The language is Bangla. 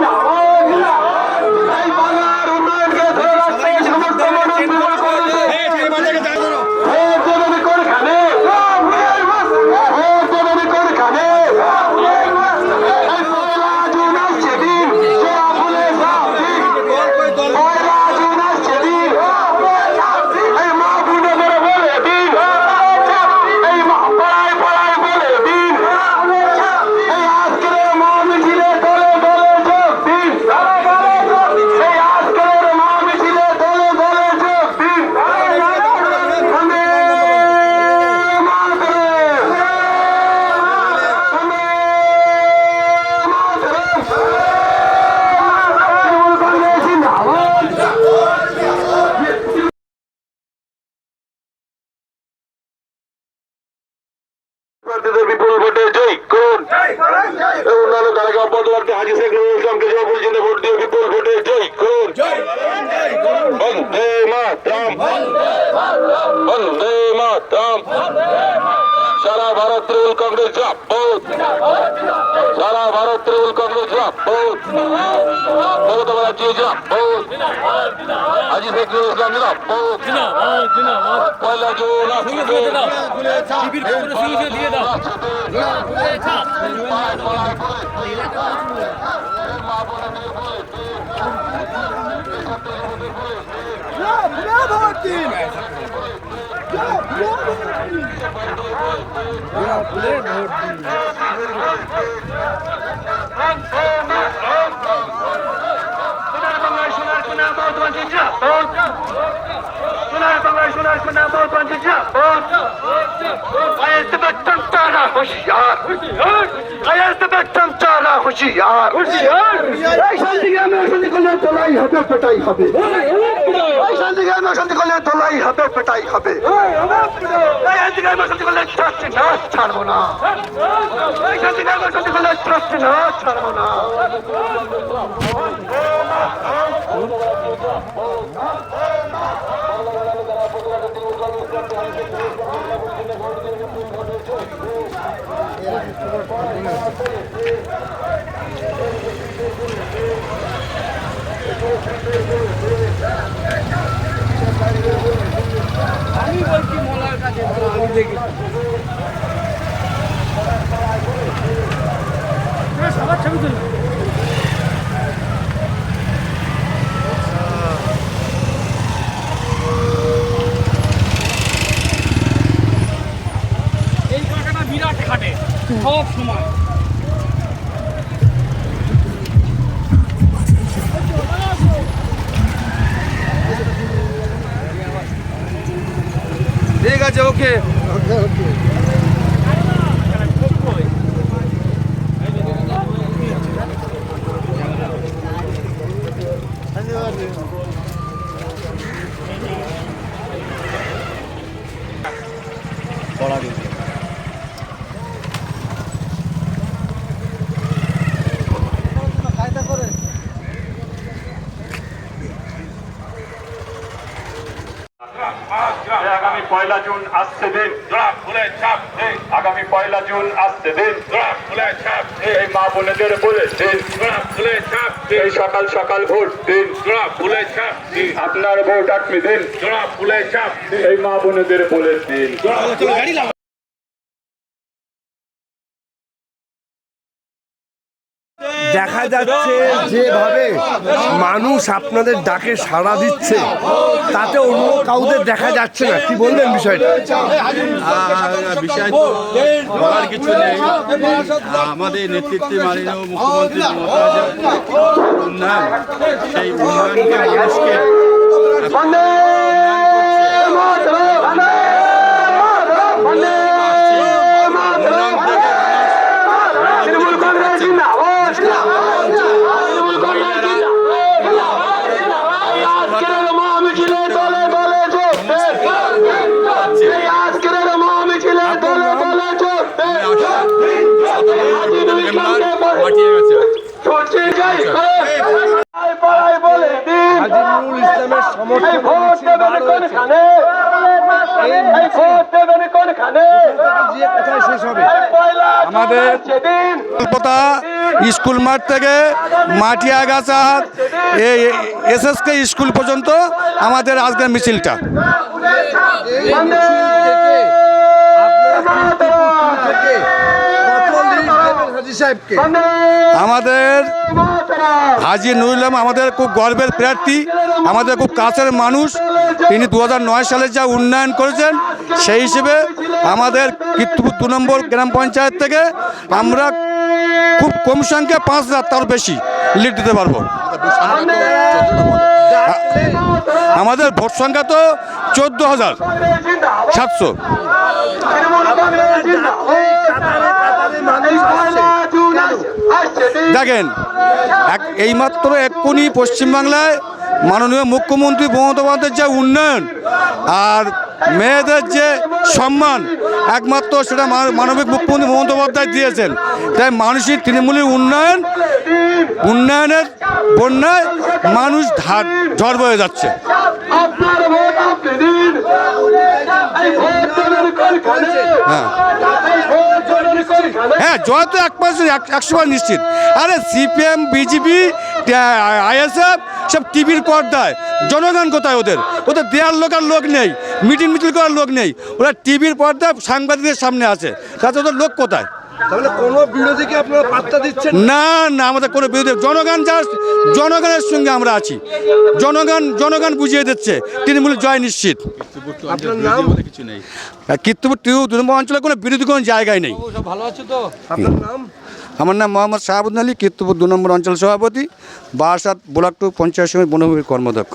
এই তালিকা হাজি শেখ নুরুল ইসলামকে জয় বলছেন ভোট দিয়ে বিপুল ভোটে জয় করুন বন্দে মাতরম। বন্দে মাতরম। সারা ভারত তৃণমূল কংগ্রেস জাপত সারা ভারত তৃণমূল কংগ্রেস জাপত মমতা ব্যানার্জি জাপত হাজি শেখ নুরুল ইসলাম জাপত পয়লা জুন আসছে শিবির করে সিগনেচার দিয়ে দাও সোনার বহুত বাঞ্চিত জাপত আয়াত বেতন চারা হুঁশিয়ার আয়াত বেতন চারা হুঁশিয়ার হুঁশিয়ার এই শান্তি গ্রামে শান্তি করলে তোলাই হবে পেটাই হবে এই শান্তি গ্রামে শান্তি করলে তোলাই হবে পেটাই হবে এই শান্তি গ্রামে শান্তি করলে ট্রাস্ট না ছাড়বো না এই শান্তি গ্রামে শান্তি করলে ট্রাস্ট না ছাড়বো না আমি বলছি মোলার কাছে আমি দেখি। সবার ছবি তুলো। এই কাঁটাটা বিরাট খাটে সব সময়। ঠিক আছে ওকে আগামী পয়লা জুন আসছে দিন আগামী পয়লা জুন আসছে দিন এই মা বোনেদের বলে দিন এই সকাল সকাল ভোট দিন আপনার ভোট আপনি দিন এই মা বোনেদের বলে দিন। দেখা যাচ্ছে যেভাবে মানুষ আপনাদের ডাকে সাড়া দিচ্ছে তাতে অন্য কাউদের দেখা যাচ্ছে না। কি বলবেন বিষয়টা? বিষয় বলার কিছু নেই। আমাদের নেতৃত্বে মাননীয় মুখ্যমন্ত্রী উন্নয়ন সেই উন্নয়নকে মানুষকে বন্দে মাতরম বন্দে মাতরম বন্দে মাতরম তৃণমূল কংগ্রেস জিন্দাবাদ তৃণমূল কংগ্রেস জিন্দাবাদ আজকের মহামিছিলে দলে দলে যোগ দেন এই আজকের মহামিছিলে দলে দলে যোগ দেন পাঠিয়ে গেছে ছুটছে যাই পাড়ায় পাড়ায় বলে দিন হাজি নুরুল ইসলামের এই সমর্থন ভোট দেবেন কোনখানে কোথায় শেষ হবে আমাদের কল্পতা স্কুল মাঠ থেকে মাটিয়াগাছা, এই এসএসকে স্কুল পর্যন্ত আমাদের আজকের মিছিলটা। আমাদের হাজি নুরুল ইসলাম আমাদের খুব গর্বের প্রার্থী, আমাদের খুব কাছের মানুষ। তিনি দু হাজার নয় সালে যা উন্নয়ন করেছেন, সেই হিসেবে আমাদের কীর্তিপুর দু নম্বর গ্রাম পঞ্চায়েত থেকে আমরা খুব কম সংখ্যা পাঁচ হাজার তার বেশি লিড দিতে পারব। আমাদের ভোট সংখ্যা তো চোদ্দ হাজার, সাতশো। দেখেন, এক এইমাত্র এক্ষুনি পশ্চিমবাংলায় মাননীয় মুখ্যমন্ত্রী মমতা বন্দ্যোপাধ্যায়ের যে উন্নয়ন আর মেয়েদের যে সম্মান একমাত্র সেটা মানবিক মুখ্যমন্ত্রী মমতা বন্দ্যোপাধ্যায় দিয়েছেন। তাই মানুষের তৃণমূলের উন্নয়ন উন্নয়নের বন্যায় মানুষ ধার ঝড় বয়ে যাচ্ছে। হ্যাঁ। হ্যাঁ জয় তো এক পার্সেন্ট একশো বার নিশ্চিত। আরে সিপিএম বিজেপি আইএসএফ সব টিভির পর্দায়। জনগণ কোথায় ওদের? ওদের দেয়ার লোক আর লোক নেই। মিটিং মিটিং করার লোক নেই। ওরা টিভির পর্দা সাংবাদিকদের সামনে আছে। তাতে ওদের লোক কোথায়? তাহলে কোনো বিরোধীকে আপনারা পাত্তা দিচ্ছেন? না না আমাদের কোনো বিরোধী জনগণ যা জনগণের সঙ্গে আমরা আছি। জনগণ জনগণ বুঝিয়ে দিচ্ছে। তৃণমূল জয় নিশ্চিত। আপনার নাম? কিছু নেই। কীর্তিপুর টিউ দু নম্বর অঞ্চলে কোনো বিরোধী কোনো জায়গায় নেই। ভালো আছে তো? আপনার নাম? আমার নাম মোহাম্মদ শাহাবুদ্দিন আলী কীর্তিপুর দু নম্বর অঞ্চল সভাপতি বারাসাত ব্লক টু পঞ্চায়েত সমিতি বনভূমির কর্মদক্ষ